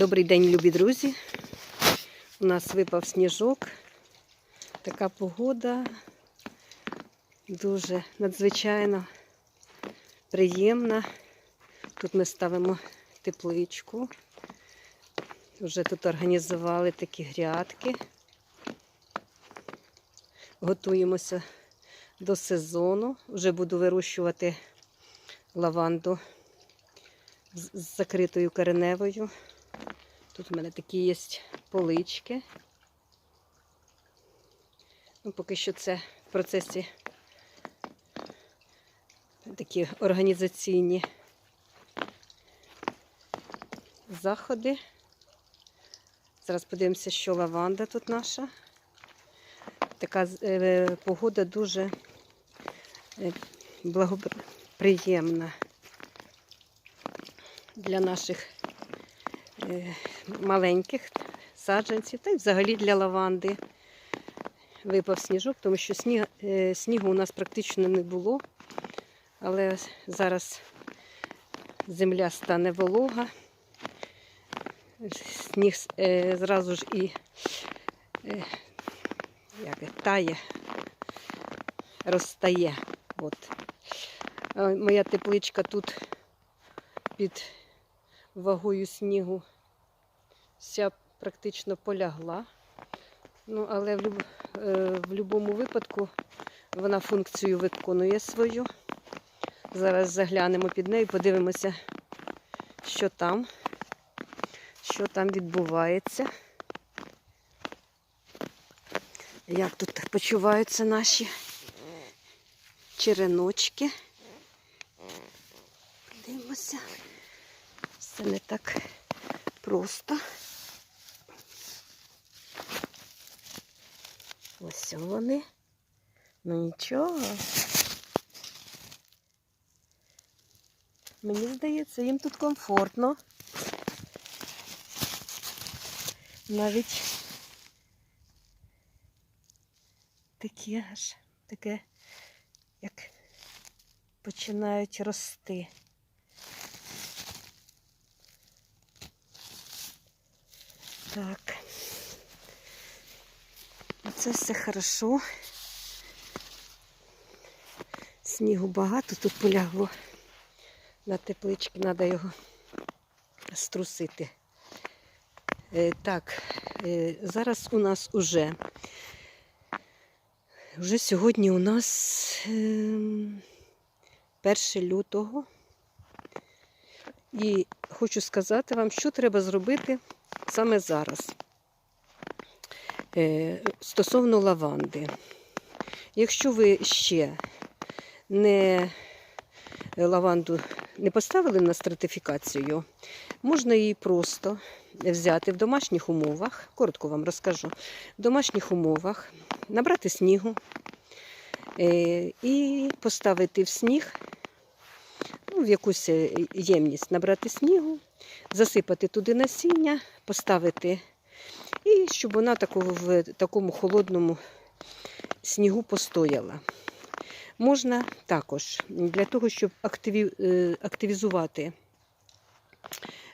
Добрий день, любі друзі. У нас випав сніжок. Така погода дуже надзвичайно приємна. Тут ми ставимо тепличку. Вже тут організували такі грядки. Готуємося до сезону. Вже буду вирощувати лаванду з закритою кореневою. Тут у мене такі є полички. Ну, поки що це в процесі такі організаційні заходи. Зараз подивимося, що лаванда тут наша. Така е, погода дуже е, благоприємна для наших е, маленьких саджанців та й взагалі для лаванди. Випав сніжок, тому що сніг, е, снігу у нас практично не було, але зараз земля стане волога, сніг е, зразу ж і е, як, тає, розтає. От. Моя тепличка тут під вагою снігу вся практично полягла. Ну, але в, люб... е, будь-якому випадку вона функцію виконує свою. Зараз заглянемо під нею, подивимося, що там, що там відбувається. Як тут почуваються наші череночки. Подивимося. Все не так просто. Ось вони. Ну нічого. Мені здається, їм тут комфортно. Навіть таке аж таке, як починають рости. Так. Це все хорошо. Снігу багато тут полягло. На теплички треба його струсити. Е, так, е, зараз у нас уже, вже сьогодні у нас е, 1 лютого. І хочу сказати вам, що треба зробити саме зараз. Е, стосовно лаванди. Якщо ви ще не лаванду не поставили на стратифікацію, можна її просто взяти в домашніх умовах, коротко вам розкажу, в домашніх умовах набрати снігу е, і поставити в сніг, ну, в якусь ємність набрати снігу, засипати туди насіння, поставити і щоб вона в такому холодному снігу постояла. Можна також для того, щоб е, активізувати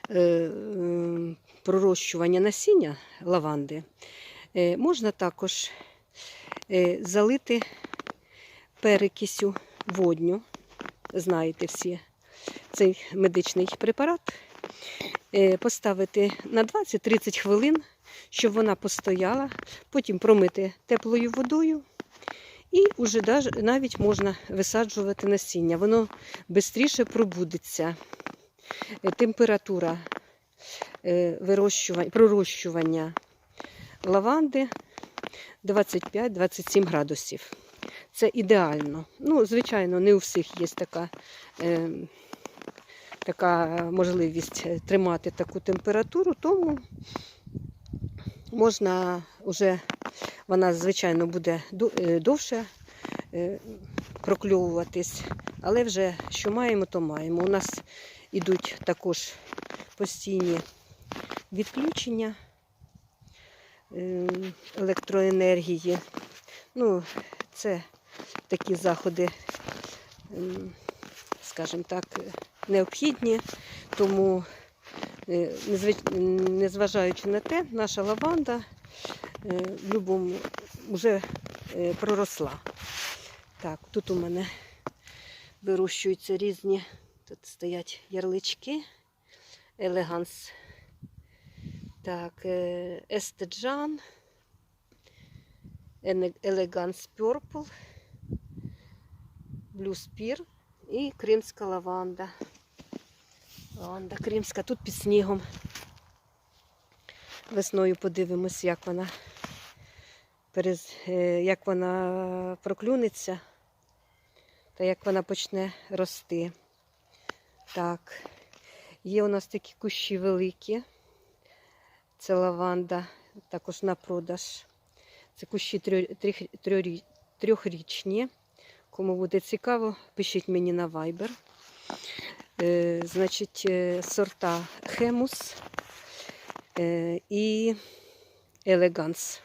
е, пророщування насіння лаванди, е, можна також залити перекисю водню, знаєте всі, цей медичний препарат, поставити на 20-30 хвилин щоб вона постояла, потім промити теплою водою. І вже навіть можна висаджувати насіння. Воно швидше пробудеться. Е, температура е, пророщування лаванди 25-27 градусів. Це ідеально. Ну, Звичайно, не у всіх є така е, така можливість тримати таку температуру, тому можна вже, вона, звичайно, буде е, довше е, прокльовуватись, але вже що маємо, то маємо. У нас йдуть також постійні відключення е, електроенергії. Ну, це такі заходи, скажімо так, необхідні, тому Е, Незважаючи на те, наша лаванда е, в будь-якому вже е, проросла. Так, тут у мене вирощуються різні, тут стоять ярлички, елеганс. Так, естеджан, елеганс Purple, Spear і кримська лаванда. Лаванда кримська, тут під снігом. Весною подивимось, як вона, е, як вона проклюнеться та як вона почне рости. Так, є у нас такі кущі великі. Це лаванда, також на продаж. Це кущі трьохрічні. Кому буде цікаво, пишіть мені на Viber. Е, значить, е, сорта Хемус е, і Елеганс.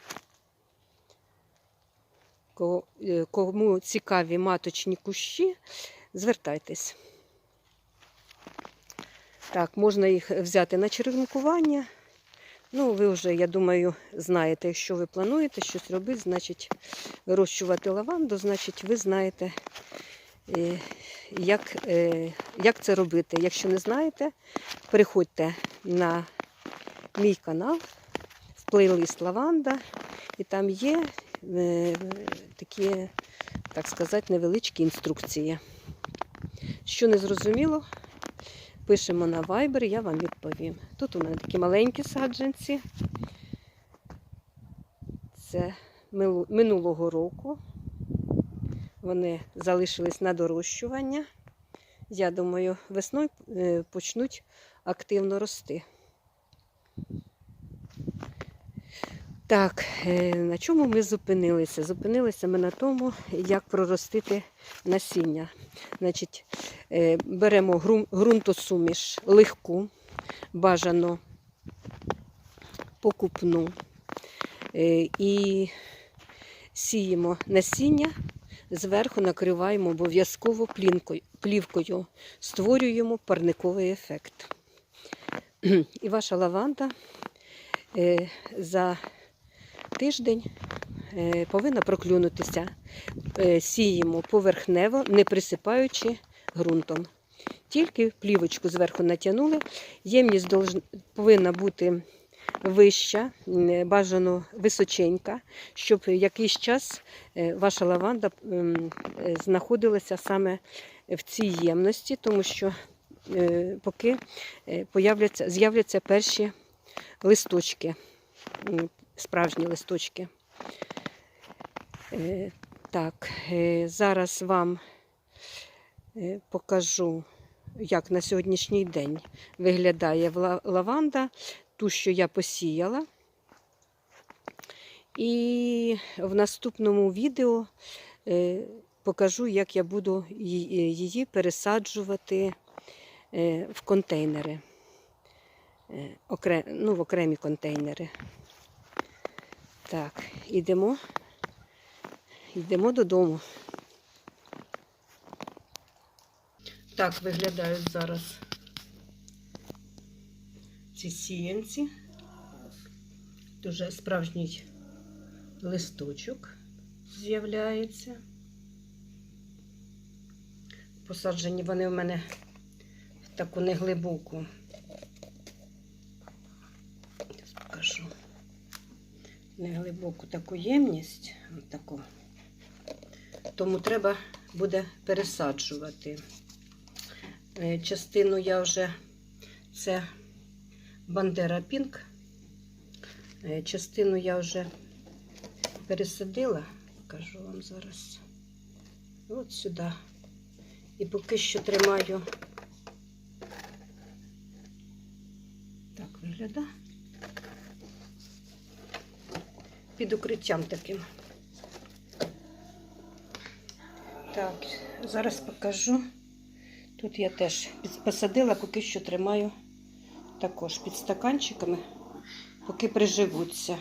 Е, Кому цікаві маточні кущі, звертайтесь. Так, можна їх взяти на черенкування. Ну, ви вже, я думаю, знаєте, якщо ви плануєте щось робити, значить вирощувати лаванду, значить, ви знаєте, е, як, е, як це робити. Якщо не знаєте, переходьте на мій канал в плейлист Лаванда, і там є е, такі, так сказати, невеличкі інструкції. Що не зрозуміло, пишемо на Viber, я вам відповім. Тут у мене такі маленькі саджанці. Це минулого року. Вони залишились на дорощування. Я думаю, весною е, почнуть активно рости. Так, е, на чому ми зупинилися? Зупинилися ми на тому, як проростити насіння. Значить, е, беремо ґрунтосуміш легку, бажано покупну е, і сіємо насіння, зверху накриваємо обов'язково плівкою, створюємо парниковий ефект. І ваша лаванда за тиждень е, повинна проклюнутися. Е, Сіємо поверхнево, не присипаючи ґрунтом. Тільки плівочку зверху натягнули. Ємність повинна бути вища, бажано височенька, щоб якийсь час е, ваша лаванда е, знаходилася саме в цій ємності, тому що е, поки е, з'являться перші листочки, справжні листочки. Е, Так, е, зараз вам е, покажу, як на сьогоднішній день виглядає лаванда, ту, що я посіяла. І в наступному відео покажу, як я буду її пересаджувати в контейнери. Ну, в окремі контейнери. Так, ідемо. Йдемо додому. Так виглядають зараз ці сіянці. Дуже справжній листочок з'являється. Посаджені вони в мене в таку неглибоку. Покажу. Неглибоку таку ємність. Таку. Тому треба буде пересаджувати. Е, Частину я вже це Бандера Пінк. Е, Частину я вже пересадила, покажу вам зараз. От сюди. І поки що тримаю. Так виглядає. Під укриттям таким. Так, зараз покажу. Тут я теж посадила, поки що тримаю також під стаканчиками, поки приживуться.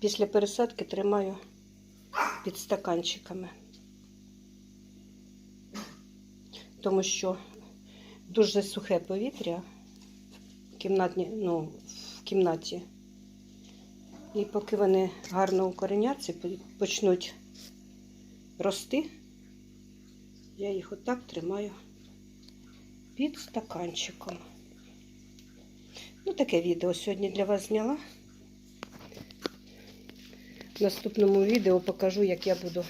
Після пересадки тримаю під стаканчиками. Тому що дуже сухе повітря в кімнатні, ну, в кімнаті. І поки вони гарно укореняться, по- почнуть рости, я їх отак тримаю під стаканчиком. Ну, таке відео сьогодні для вас зняла. В наступному відео покажу, як я буду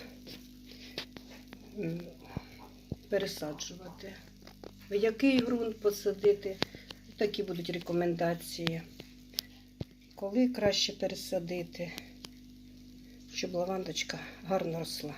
пересаджувати. В який ґрунт посадити. Такі будуть рекомендації. Коли краще пересадити, щоб лавандочка гарно росла.